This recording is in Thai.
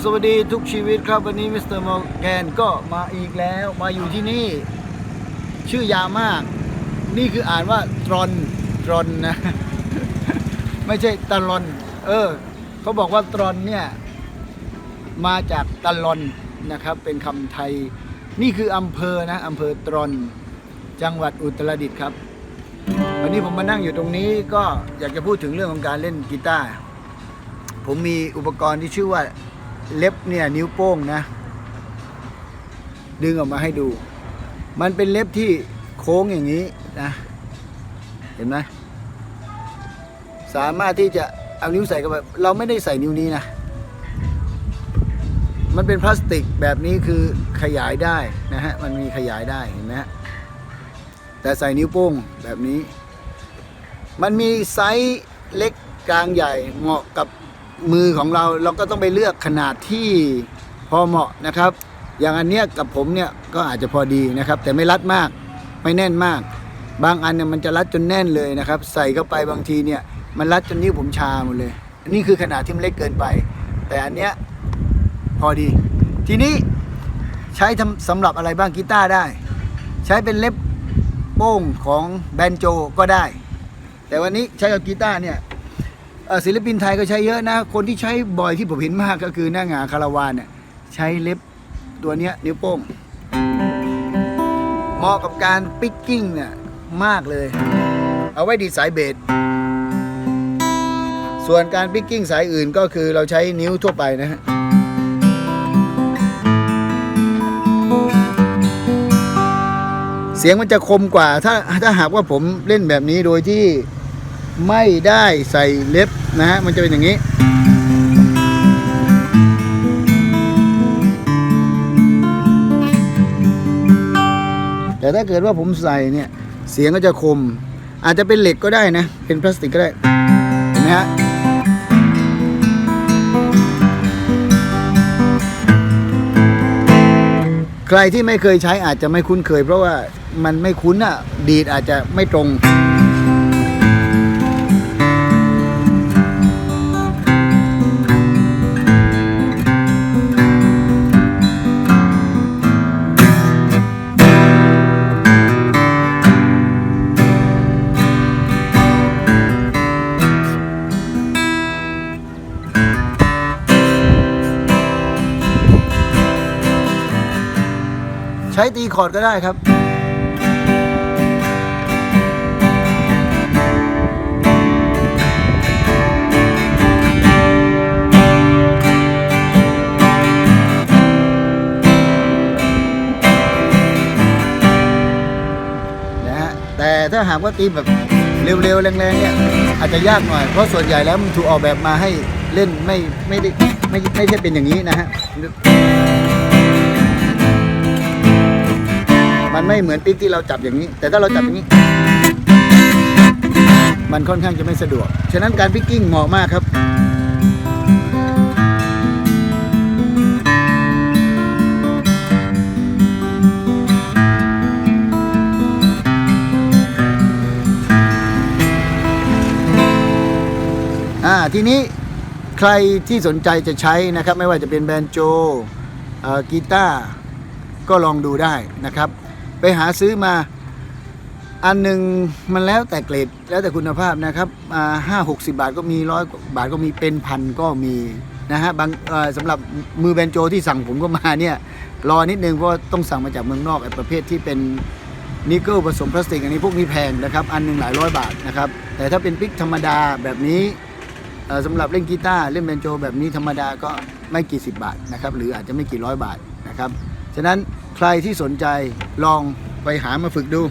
สวัสดีทุกชีวิตครับ วันนี้มิสเตอร์มอร์แกนก็มาอีกแล้วมาอยู่ที่นี่ ชื่อยาวมาก นี่คืออ่านว่าตรอนตรอนนะ ไม่ใช่ตะลอน เออเขาบอกว่าตรอนเนี่ยมาจากตะลอนนะครับ เป็นคำไทย นี่คืออำเภอนะอำเภอตรอนจังหวัดอุตรดิตถ์ครับ วันนี้ผมมานั่งอยู่ตรงนี้ก็อยากจะพูดถึงเรื่องของการเล่นกีตาร์ผมมีอุปกรณ์ที่ชื่อว่า เล็บเนี่ยนิ้วโป้งนะ ดึงออกมาให้ดู มันเป็นเล็บที่โค้งอย่างนี้นะ เห็นไหมสามารถที่จะเอานิ้วใส่เข้าไปเราไม่ได้ใส่นิ้วนี้นะ มันเป็นพลาสติกแบบนี้คือขยายได้นะฮะ มันมีขยายได้เห็นไหมฮะแต่ใส่นิ้วโป้งแบบนี้ มันมีไซส์เล็กกลางใหญ่เหมาะกับ มือของเราเราก็ต้องไปเลือกขนาดที่พอเหมาะนะครับ อย่างอันเนี้ยกับผมเนี่ยก็อาจจะพอดีนะครับ แต่ไม่รัดมากไม่แน่นมาก บางอันเนี่ยมันจะรัดจนแน่นเลยนะครับ ใส่เข้าไปบางทีเนี่ยมันรัดจนนิ้วผมชาหมดเลยนนี้คือขนาดที่มันเล็กเกินไป แต่อันเนี้ยพอดี ทีนี้ใช้ทำสำหรับอะไรบ้างกีตาร์ได้ ใช้เป็นเล็บโป้งของแบนโจก็ได้ แต่วันนี้ใช้กับกีตาร์เนี่ย ศิลปินไทยก็ใช้เยอะนะ คนที่ใช้บ่อยที่ผมเห็นมากก็คือหน้างาคาราวานเนี่ยใช้เล็บตัวเนี้ยนิ้วโป้งเหมาะกับการปิกกิ้งเนี่ยมากเลย เอาไว้ดีสายเบสส่วนการปิกกิ้งสายอื่นก็คือเราใช้นิ้วทั่วไปนะฮะเสียงมันจะคมกว่าถ้าถ้าหากว่าผมเล่นแบบนี้โดยที่ ไม่ได้ใส่เล็บนะฮะมันจะเป็นอย่างนี้ แต่ถ้าเกิดว่าผมใส่เนี่ย เสียงก็จะคม อาจจะเป็นเหล็กก็ได้นะ เป็นพลาสติกก็ได้ เห็นไหมฮะใครที่ไม่เคยใช้อาจจะไม่คุ้นเคย เพราะว่ามันไม่คุ้นอะ ดีดอาจจะไม่ตรง ใช้ตีคอร์ดก็ได้ครับ นะฮะ แต่ถ้าหากว่าตีแบบเร็วๆ แรงๆ เนี่ย อาจจะยากหน่อย เพราะส่วนใหญ่แล้วมันถูกออกแบบมาให้เล่นไม่ไม่ได้ไม่ไม่ใช่เป็นอย่างนี้นะฮะ มันไม่เหมือนปิ๊กที่เราจับอย่างนี้ แต่ถ้าเราจับอย่างนี้ มันค่อนข้างจะไม่สะดวก ฉะนั้นการพิ๊กกิ้งเหมาะมากครับอ่าทีนี้ใครที่สนใจจะใช้นะครับ ไม่ว่าจะเป็นแบนโจเอ่อกีตาร์ก็ลองดูได้นะครับ ไปหาซื้อมาอันหนึ่งมันแล้วแต่เกรดแล้วแต่คุณภาพนะครับห้าหกสิบาทก็มีร้อยบาทก็มีเป็นพันก็มีนะฮะบางสำหรับมือแบนโจที่สั่งผมก็มาเนี่ยรอนิดนึงเพราะต้องสั่งมาจากเมืองนอกไอ้ประเภทที่เป็นนิกเกิลผสมพลาสติกอันนี้พวกนี้แพงนะครับ อันหนึ่งหลายร้อยบาทนะครับ แต่ถ้าเป็นปิกธรรมดาแบบนี้เอ่อสำหรับเล่นกีตาร์เล่นแบนโจแบบนี้ธรรมดาก็ไม่กี่สิบบาทนะครับหรืออาจจะไม่กี่ร้อยบาทนะครับฉะนั้น ใครที่สนใจลองไปหามาฝึกดู